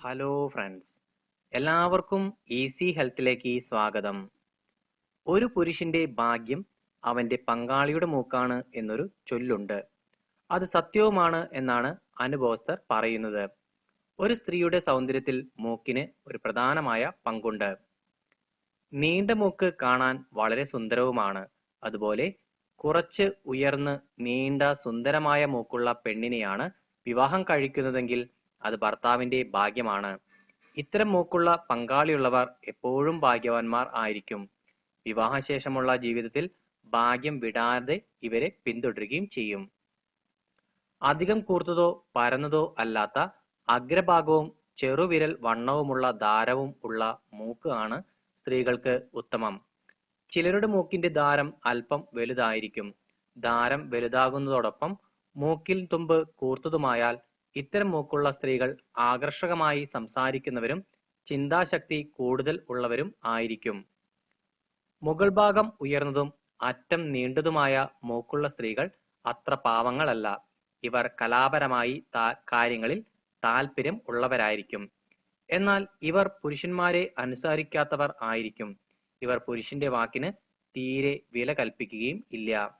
Hello friends എല്ലാവർക്കും easy ഹെൽത്തിലേക്ക് സ്വാഗതം. ഒരു പുരുഷന്റെ ഭാഗ്യം അവന്റെ പങ്കാളിയുടെ മൂക്കാണ് എന്നൊരു ചൊല്ലുണ്ട്. അത് സത്യവുമാണ് എന്നാണ് അനുഭവസ്ഥർ പറയുന്നത്. ഒരു സ്ത്രീയുടെ സൗന്ദര്യത്തിൽ മൂക്കിന് ഒരു പ്രധാനമായ പങ്കുണ്ട്. നീണ്ട മൂക്ക് കാണാൻ വളരെ സുന്ദരവുമാണ്. അതുപോലെ കുറച്ച് ഉയർന്ന് നീണ്ട സുന്ദരമായ മൂക്കുള്ള പെണ്ണിനെയാണ് വിവാഹം കഴിക്കുന്നതെങ്കിൽ അത് ഭർത്താവിന്റെ ഭാഗ്യമാണ്. ഇത്തരം മൂക്കുള്ള പങ്കാളിയുള്ളവർ എപ്പോഴും ഭാഗ്യവാന്മാർ ആയിരിക്കും. വിവാഹശേഷമുള്ള ജീവിതത്തിൽ ഭാഗ്യം വിടാതെ ഇവരെ പിന്തുടരുകയും ചെയ്യും. അധികം കൂർത്തതോ പരന്നതോ അല്ലാത്ത അഗ്രഭാഗവും ചെറുവിരൽ വണ്ണവുമുള്ള ദാരവും ഉള്ള മൂക്ക് ആണ് സ്ത്രീകൾക്ക് ഉത്തമം. ചിലരുടെ മൂക്കിന്റെ ദാരം അല്പം വലുതായിരിക്കും. ദാരം വലുതാകുന്നതോടൊപ്പം മൂക്കിൽ തുമ്പ് കൂർത്തതുമായാൽ ഇത്തരം മൂക്കുള്ള സ്ത്രീകൾ ആകർഷകമായി സംസാരിക്കുന്നവരും ചിന്താശക്തി കൂടുതൽ ഉള്ളവരും ആയിരിക്കും. മുകൾ ഭാഗം ഉയർന്നതും അറ്റം നീണ്ടതുമായ മൂക്കുള്ള സ്ത്രീകൾ അത്ര പാവങ്ങളല്ല. ഇവർ കലാപരമായി കാര്യങ്ങളിൽ താല്പര്യം ഉള്ളവരായിരിക്കും. എന്നാൽ ഇവർ പുരുഷന്മാരെ അനുസരിക്കാത്തവർ ആയിരിക്കും. ഇവർ പുരുഷന്റെ വാക്കിന് തീരെ വില കൽപ്പിക്കുകയും ഇല്ല.